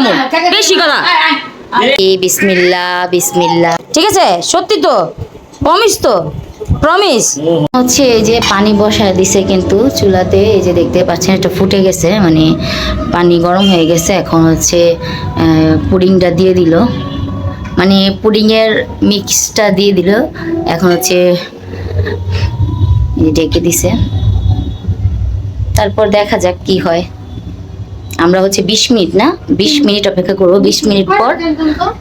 খামো বেশি কথা। বিসমিল্লা বিসমিল্লা ঠিক আছে সত্যি তো? প্রমিস তো? প্রমিস? হচ্ছে এই যে পানি বসায় দিছে কিন্তু চুলাতে এই যে দেখতে পাচ্ছেন এটা ফুটে গেছে মানে পানি গরম হয়ে গেছে এখন হচ্ছে পুডিংটা দিয়ে দিল। মানে পুডিংয়ের মিক্সটা দিয়ে দিল এখন হচ্ছে ঢেকে দিছে। তারপর দেখা যাক কি হয়। আমরা হচ্ছে বিশ মিনিট না? বিশ মিনিট অপেক্ষা করব। বিশ মিনিট পর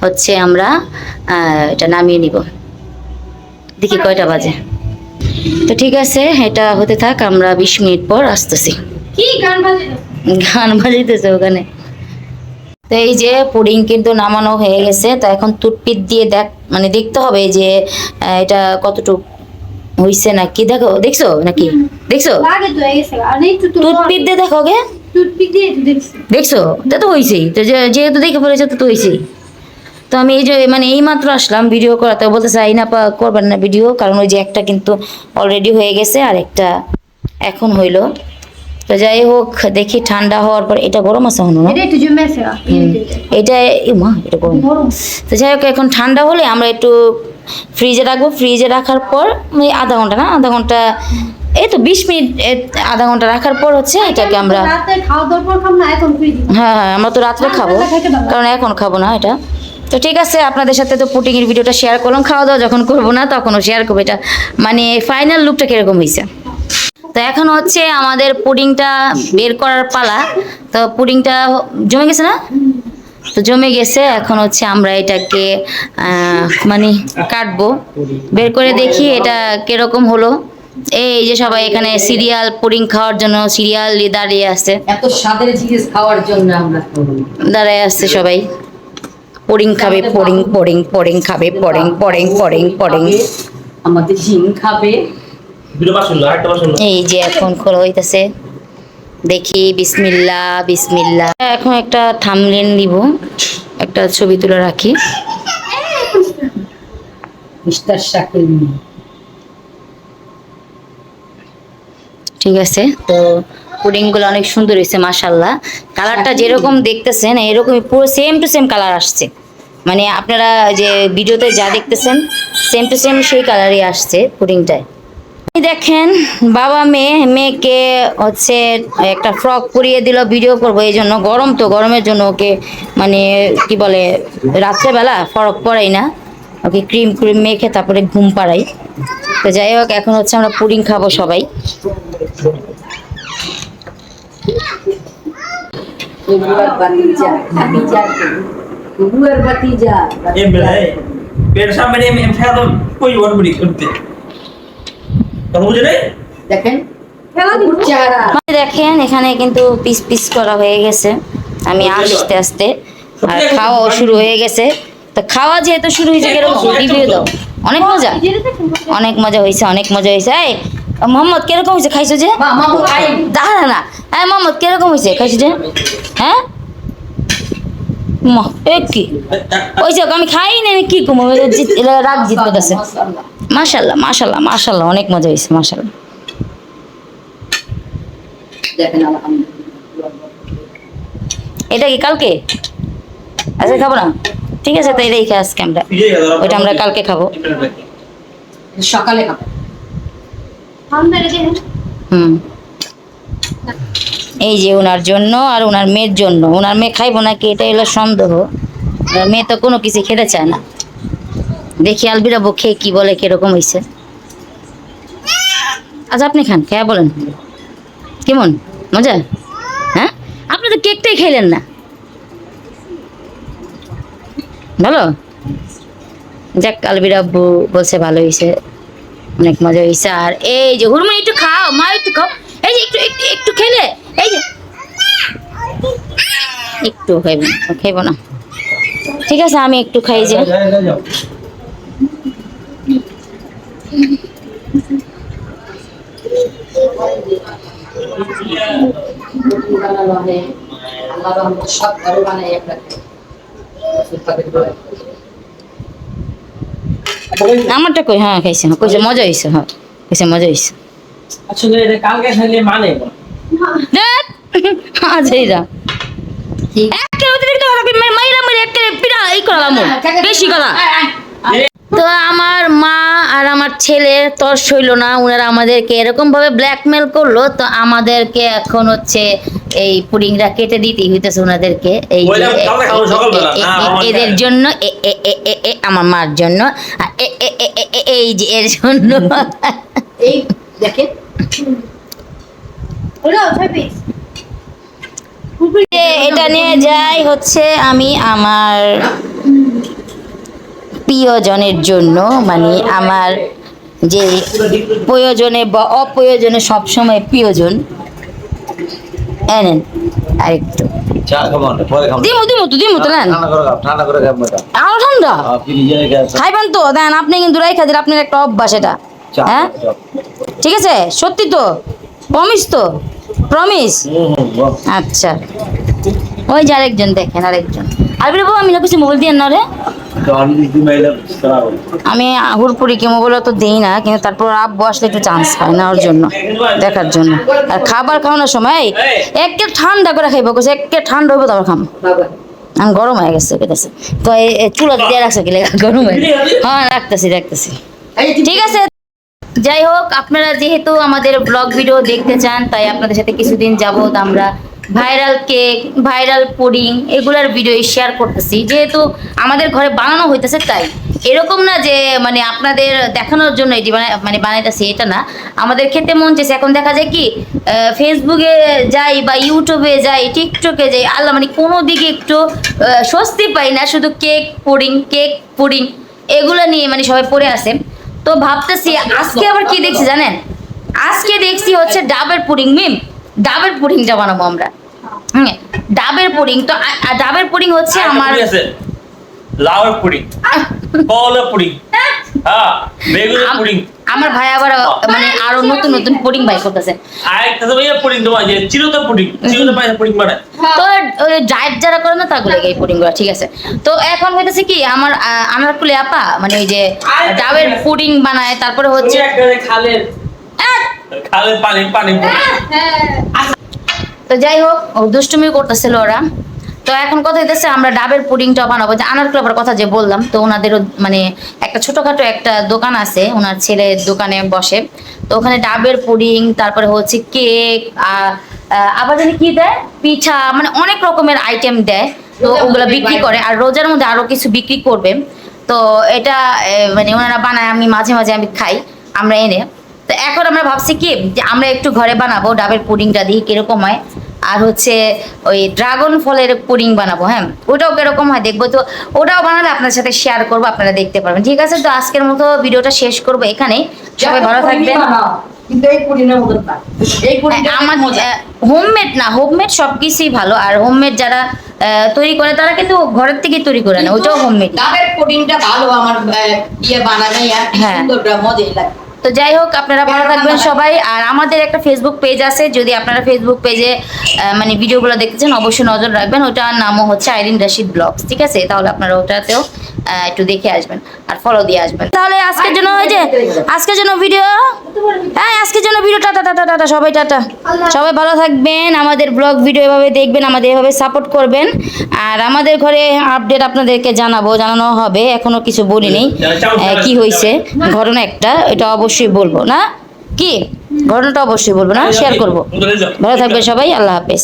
হচ্ছে আমরা এটা নামিয়ে নিব। দেখি কয়টা বাজে। তো ঠিক আছে এটা হতে থাক আমরা বিশ মিনিট পর আসতেছি। গান বাজে বাজাইতেছে ওখানে। তো এই যে পুডিং কিন্তু নামানো হয়ে গেছে তো এখন টুথপিক দিয়ে দেখ মানে দেখতে হবে যে এটা কতটুকু হইছে নাকি। দেখো দেখছ নাকি? দেখছ? টুথপিক দিয়ে দেখো গে দেখছি। তা তো হয়েছেই তো যেহেতু দেখে পড়েছে তো তো হয়েছেই তো আমি এই যে মানে এই মাত্র আসলাম ভিডিও করাতে। বলতে চাই না করবেন না ভিডিও। কারণ ওই যে একটা কিন্তু অলরেডি হয়ে গেছে আর একটা এখন হইল। তো যাই হোক দেখি ঠান্ডা হওয়ার পর এটা গরম আছে হলো না? এটা মা এটা গরম। তো যাই হোক এখন ঠান্ডা হলে আমরা একটু ফ্রিজে রাখব। ফ্রিজে রাখার পর ওই আধা ঘণ্টা না? আধা ঘণ্টা এই তো বিশ মিনিট আধা ঘণ্টা রাখার পর হচ্ছে এটাকে আমরা হ্যাঁ হ্যাঁ আমরা তো রাত্রে খাব কারণ এখন খাব না এটা। তো ঠিক আছে আপনাদের সাথে তো পুটিংয়ের ভিডিওটা শেয়ার করলাম খাওয়া দাওয়া যখন করব না তখনও শেয়ার করব। এটা মানে ফাইনাল লুকটা কীরকম হয়েছে তো এখন হচ্ছে আমাদের পুডিংটা বের করার পালা। তো পুডিংটা জমে গেছে না? তো জমে গেছে এখন হচ্ছে আমরা এটাকে মানে কাটবো। বের করে দেখি এটা কীরকম হলো। এই যে সবাই এখানে সিরিয়াল পুডিং খাওয়ার জন্য সিরিয়াল দাঁড়িয়ে আছে। এত স্বাদের জিনিস খাওয়ার জন্য আমরা দাঁড়ায় আসছে সবাই। পড়িং খাবে পড়িং পড়িং পড়িং খাবে পড়িং পড়িং পড়িং পড়িং। আমাদের হিং খাবে। দুটো বাসন আরেকটা বাসন এই যে এখন খোলা হইতাছে। দেখি বিসমিল্লা বিসমিল্লা এখন একটা থামলেন দিব একটা ছবি তুলে রাখি। মিস্টার শাকিল ঠিক আছে? তো পুডিংগুলো অনেক সুন্দর হয়েছে মাশাল্লাহ কালারটা যেরকম দেখতেছেন, এরকমই পুরো সেম টু সেম কালার আসছে। মানে আপনারা যে ভিডিওতে যা দেখতেছেন সেম টু সেম সেই কালারই আসছে পুডিংটায় দেখেন, বাবা মেয়ে, মেয়েকে হচ্ছে একটা ফ্রক পরিয়ে দিল ভিডিও করব, এই জন্য গরম তো, গরমের জন্য ওকে মানে কি বলে, রাত্রেবেলা ফরক পরাই না। ওকে ক্রিম ক্রিম মেখে তারপরে ঘুম পাড়াই। তো যাই হোক, এখন হচ্ছে আমরা পুডিং খাব সবাই। Đấy দেখেন এখানে কিন্তু পিস পিস করা হয়ে গেছে। আমি আস্তে আস্তে। আর খাওয়াও শুরু হয়ে গেছে। তো খাওয়া যেহেতু শুরু হয়েছে কীরকম? রিভিউ দাও। অনেক মজা। অনেক মজা হয়েছে অনেক মজা হয়েছে। এই মোহাম্মদ কীরকম হয়েছে খাইছো যে? দাঁড়া না। হ্যাঁ মোহাম্মদ কীরকম হয়েছে খাইছো যে? হ্যাঁ? কি? ওই যে আমি খাই না কি কমো? রাগ জিততে আছে মাশাল্লাহ মাশাল্লাহ মাশাল্লাহ অনেক মজা হয়েছে মাশাল্লাহ। এটা কি কালকে? আজকে খাব না? ঠিক আছে তো এটাই খাই আজকে আমরা ওইটা আমরা কালকে খাব। সকালে খাব। রেখে হুম। এই যে ওনার জন্য আর ওনার মেয়ের জন্য। ওনার মেয়ে খাইবো নাকি? এটা হলো সন্দেহ। মেয়ে তো কোনো কিছু খেতে চায় না। দেখি আলবিরা খেয়ে কি বলে, কীরকম হয়েছে আচ্ছা আপনি খান, খেয়া বলেন। কেমন? মজা? হ্যাঁ? আপনি তো কেকটাই খাইলেন না। ভালো? যাক, আলবিরা আব্বু বলছে ভালো হয়েছে অনেক মজা হয়েছে আর এই যে হুরমুন একটু খাও, মা একটু খাও। এই যে একটু একটু একটু খেলে। এই যে। একটু খাইব খাইব না। ঠিক আছে, আমি একটু খাই যে। আল্লাহ সব ঘরে বানাই একটা আমারটা কই? হ্যাঁ খাইছে হ্যাঁ কইছে মজা হইছে হ্যাঁ। কইছে মজা হইছে। আসলে এটা কালকে খাইলে মানে আজ এই একটা অতিরিক্ত খারাপই একটা পিড়া এই করালাম। বেশি কথা তো আমার ছেলে তর্স হইল না ওনারা আমাদেরকে এরকম ভাবে ব্ল্যাকমেল করল তো আমাদেরকে এখন হচ্ছে এই পুডিংটা কেটে দিতেই হইতেছে ওনাদেরকে এই এদের জন্য এ- এ- এ- এ- এ- আমার মার জন্য এই যে এর জন্য এই দেখেন এটা নিয়ে যাই হচ্ছে আমি আমার প্রিয়জনের জন্য মানে আমার যে প্রয়োজনে বা অপ্রয়োজনে সবসময় প্রিয়জন। এনেন আরেকটু। দিমু দিমু তো দিমু তো নেন। আরও ঠান্ডা। খাইবেন তো দেন আপনি কিন্তু রাইখা আপনার একটা অভ্যাস এটা। হ্যাঁ? ঠিক আছে? সত্যি তো? প্রমিস তো? প্রমিস। আচ্ছা। ওই যে আরেকজন দেখেন আরেকজন। আর বলব আমি না কিছু মোবাইল দিয়ে না রে। আমি হুড়পুরিকে মোবাইল তো দিই না, কিন্তু তারপর আব্বু আসলে একটু চান্স না ওর জন্য, দেখার জন্য। আর খাবার খাওয়ানোর সময় একে ঠান্ডা করে খাইবো, কইছে একে ঠান্ডা হইবো, তারপর খাম। আমি গরম হয়ে গেছে কেটেছে তো এই চুলা দিয়ে রাখছে কি গরম হয়ে হ্যাঁ রাখতেছি রাখতেছি। ঠিক আছে, যাই হোক, আপনারা যেহেতু আমাদের ব্লগ ভিডিও দেখতে চান, তাই আপনাদের সাথে কিছুদিন যাবত আমরা ভাইরাল কেক, ভাইরাল পুডিং এগুলার ভিডিও শেয়ার করতেছি। যেহেতু আমাদের ঘরে বানানো হইতেছে তাই। এরকম না যে মানে আপনাদের দেখানোর জন্য এটি মানে বানাইতেছি এটা না। আমাদের খেতে মন চেয়েছে এখন দেখা যায় কি ফেসবুকে যাই বা ইউটিউবে যাই টিকটকে যাই, আল্লাহ মানে কোনো দিকে একটু স্বস্তি পাই না। শুধু কেক পুডিং কেক পুডিং এগুলো নিয়ে মানে সবাই পড়ে আসে তো ভাবতেছি, আজকে আবার কি দেখছি জানেন? আজকে দেখছি হচ্ছে ডাবের পুডিং মিম। ডাবের পুডিংটা বানাবো আমরা। ডাবের পুডিং। তো ডাবের পুডিং হচ্ছে আমার লাউর পুডিং। কলার পুডিং। হ্যাঁ। বেগুনের আম- পুডিং। আমার ভাই আবার মানে আরও নতুন নতুন পুডিং বাই করতেছে। আর একটা তো ভাইয়া পুডিং তোমার যে চিরতা পুডিং। চিরতা পায় পুডিং বানায়। তো ওই ডায়েট যারা করে না তাগুলো এই পুডিংগুলো ঠিক আছে। তো এখন হইতেছে কি আমার আহ, আনারকুলি আপা মানে ওই যে ডাবের পুডিং বানায় তারপরে হচ্ছে একটা খালের খালের পানি পানি তো যাই হোক ও দুষ্টুমি করতেছিল ওরা। তো এখন কথা হইতেছে আমরা ডাবের পুডিংটা বানাবো। যে আনার ক্লাবের কথা যে বললাম তো ওনাদেরও মানে একটা ছোটখাটো একটা দোকান আছে ওনার ছেলে দোকানে বসে। তো ওখানে ডাবের পুডিং তারপরে হচ্ছে কেক আর আবার জানি কি দেয়? পিঠা মানে অনেক রকমের আইটেম দেয়। তো ওগুলো বিক্রি করে আর রোজার মধ্যে আরও কিছু বিক্রি করবে। তো এটা মানে ওনারা বানায় আমি মাঝে মাঝে আমি খাই আমরা এনে। তো এখন আমরা ভাবছি কি যে আমরা একটু ঘরে বানাবো ডাবের পুডিংটা দিয়ে কীরকম হয়। আর হচ্ছে ওই ড্রাগন ফলের পুডিং বানাবো হ্যাঁ? ওটাও কীরকম হয় দেখব। তো ওটাও বানালে আপনার সাথে শেয়ার করব আপনারা দেখতে পারবেন। ঠিক আছে তো আজকের মতো ভিডিওটা শেষ করব এখানে। সবাই ভালো থাকবেন। হোমমেড না। হোমমেড সবকিছুই ভালো। আর হোমমেড যারা তৈরি করে তারা কিন্তু ঘরের থেকে তৈরি করে না ওটাও হোমমেড ডাবের পুডিংটা ভালো আমার ইয়ে বানাবে হ্যাঁ। মজাই লাগে। তো যাই হোক আপনারা ভালো থাকবেন সবাই আর আমাদের একটা ফেসবুক পেজ আছে যদি আপনারা ফেসবুক পেজে মানে ভিডিওগুলো দেখতেছেন অবশ্যই নজর রাখবেন ওটার নামও হচ্ছে আইরিন রাশিদ ব্লগস ঠিক আছে তাহলে আপনারা ওটাতেও একটু দেখে আসবেন আর ফলো দিয়ে আসবেন তাহলে আজকের জন্য হয়ে যে আজকের জন্য ভিডিও হ্যাঁ আজকের জন্য ভিডিও টাটা টাটা টাটা সবাই টাটা সবাই ভালো থাকবেন আমাদের ব্লগ ভিডিও এভাবে দেখবেন আমাদের এভাবে সাপোর্ট করবেন আর আমাদের ঘরে আপডেট আপনাদেরকে জানাব জানানো হবে এখনও কিছু বলিনি কি হয়েছে ঘটনা একটা এটা অবশ্যই বলব না কি ঘটনাটা অবশ্যই বলব না শেয়ার করব ভালো থাকবে সবাই আল্লাহ হাফেজ